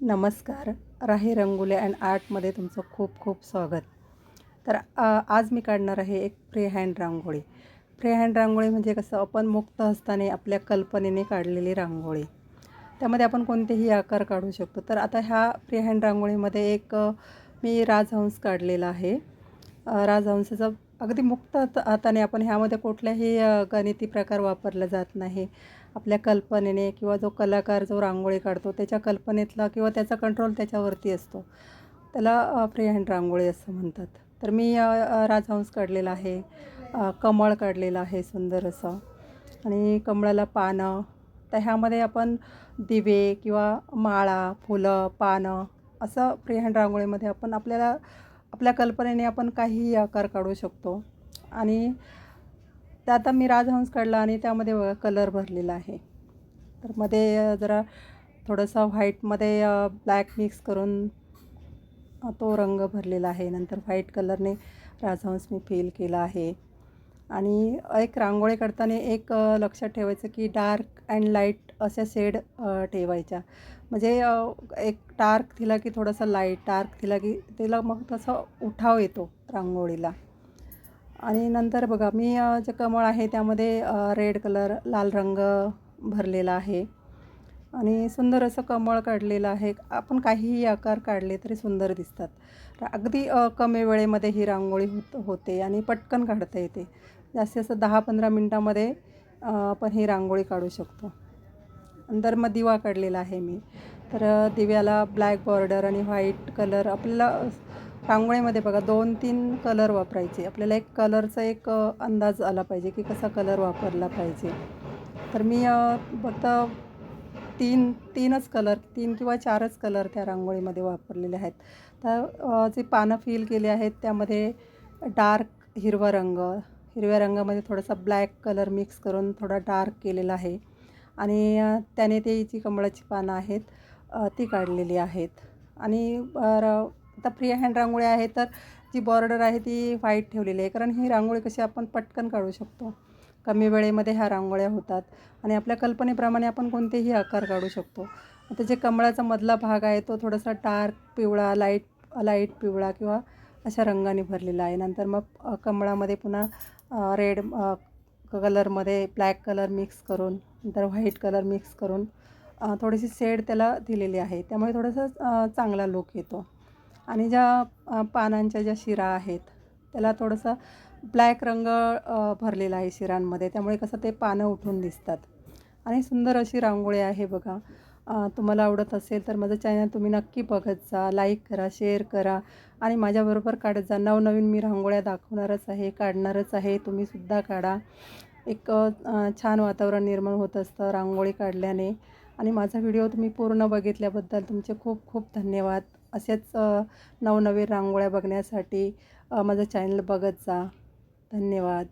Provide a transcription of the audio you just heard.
नमस्कार. राही रंगोली अँड आर्टमध्ये तुमचं खूप खूप स्वागत. तर आज मी काढणार आहे एक free hand rangoli. Free hand rangoli म्हणजे कसं आपण मुक्त हस्ताने आपल्या कल्पनेने काढलेली रांगोळी. त्यामध्ये आपण कोणतेही आकार काढू शकतो. तर आता ह्या फ्री हँड रांगोळीमध्ये एक मी राजहंस काढलेला आहे. राजहंसाचा अगदी मुक्त हाताने आपण ह्यामध्ये कुठल्याही गणिती प्रकार वापरला जात नाही. आपल्या कल्पनेने किंवा जो कलाकार जो रांगोळी काढतो त्याच्या कल्पनेतला किंवा त्याचा कंट्रोल त्याच्यावरती असतो. त्याला फ्री हँड रांगोळी असं म्हणतात. तर मी राजहंस काढलेला आहे कमळ काढलेलं आहे सुंदर असं. आणि कमळाला पानं. तर ह्यामध्ये आपण दिवे किंवा माळा फुलं पानं असं फ्री हँड रांगोळीमध्ये आपण आपल्याला आपल्या कल्पनेने आपण काहीही आकार काढू शकतो. आणि त्यात आता मी राजहंस काढला आणि त्यामध्ये कलर भरलेला आहे. तर मध्ये जरा थोडंसं व्हाईटमध्ये ब्लॅक मिक्स करून तो रंग भरलेला आहे. नंतर व्हाईट कलरने राजहंस मी फील केला आहे. आणि एक रांगोळी काढताना एक लक्षात ठेवायचं की डार्क अँड लाइट अशा शेड ठेवायच्या. म्हणजे एक डार्क दिला की थोडंसं लाइट डार्क दिला की तिला मग तसं उठाव येतो रांगोळीला. आणि नंतर बघा मी जे कमळ आहे त्यामध्ये रेड कलर लाल रंग भरलेला आहे. आणि सुंदर असं कमळ काढलेलं आहे. आपण काहीही आकार काढले तरी सुंदर दिसतात. अगदी कमी वेळेमध्ये ही रांगोळी होत होते आणि पटकन काढता येते. जास्तीत जास्त दहा पंधरा मिनटामध्ये आपण ही रांगोळी काढू शकतो. नंतर मग दिवा काढलेला आहे मी. तर दिव्याला ब्लॅक बॉर्डर आणि व्हाईट कलर आपल्याला रांगोळीमध्ये बघा दोन तीन कलर वापरायचे. आपल्याला एक कलरचा एक अंदाज आला पाहिजे की कसा कलर वापरला पाहिजे. तर मी फक्त तीन तीनच कलर तीन किंवा चारच कलर त्या रांगोळीमध्ये वापरलेले आहेत. तर जे पानं फील केले आहेत त्यामध्ये डार्क हिरवा रंग हिरव्या रंगामध्ये थोडासा ब्लॅक कलर मिक्स करून थोडा डार्क केलेला आहे. आणि त्याने ते जी कमळाची पानं आहेत ती काढलेली आहेत. आणि र- आता फ्री हँड रांगोळी आहे तर जी बॉर्डर आहे ती व्हाईट ठेवलेली आहे. कारण ही रांगोळी कशी आपण पटकन काढू शकतो. कमी वेळेमध्ये ह्या रांगोळ्या होतात. आणि आपल्या कल्पनेप्रमाणे आपण कोणतेही आकार काढू शकतो. आता जे कमळाचा मधला भाग आहे तो थोडासा डार्क पिवळा लाइट लाइट पिवळा किंवा अशा रंगाने भरलेला आहे. नंतर मग कमळामध्ये पुन्हा रेड कलरमध्ये ब्लॅक कलर मिक्स करून नंतर व्हाईट कलर मिक्स करून थोडीशी शेड त्याला दिलेली आहे. त्यामुळे थोडंसं चांगला लुक येतो. आणि ज्या पानांच्या ज्या शिरा आहेत त्याला थोडंसं ब्लॅक रंग भरलेला आहे शिरांमध्ये. त्यामुळे कसं ते पानं उठून दिसतात. आणि सुंदर अशी रांगोळी आहे बघा. तुम्हाला आवडत असेल तर माझं चॅनल तुम्ही नक्की बघत जा लाईक करा शेअर करा आणि माझ्याबरोबर काढत जा. नवनवीन मी रांगोळ्या दाखवणारच आहे काढणारच आहे. तुम्हीसुद्धा काढा. एक छान वातावरण निर्माण होत असतं रांगोळी काढल्याने. आणि माझा व्हिडिओ तुम्ही पूर्ण बघितल्याबद्दल तुमचे खूप खूप धन्यवाद. असेच नवनवीन रांगोळ्या बघण्यासाठी माझं चॅनल बघत जा. धन्यवाद.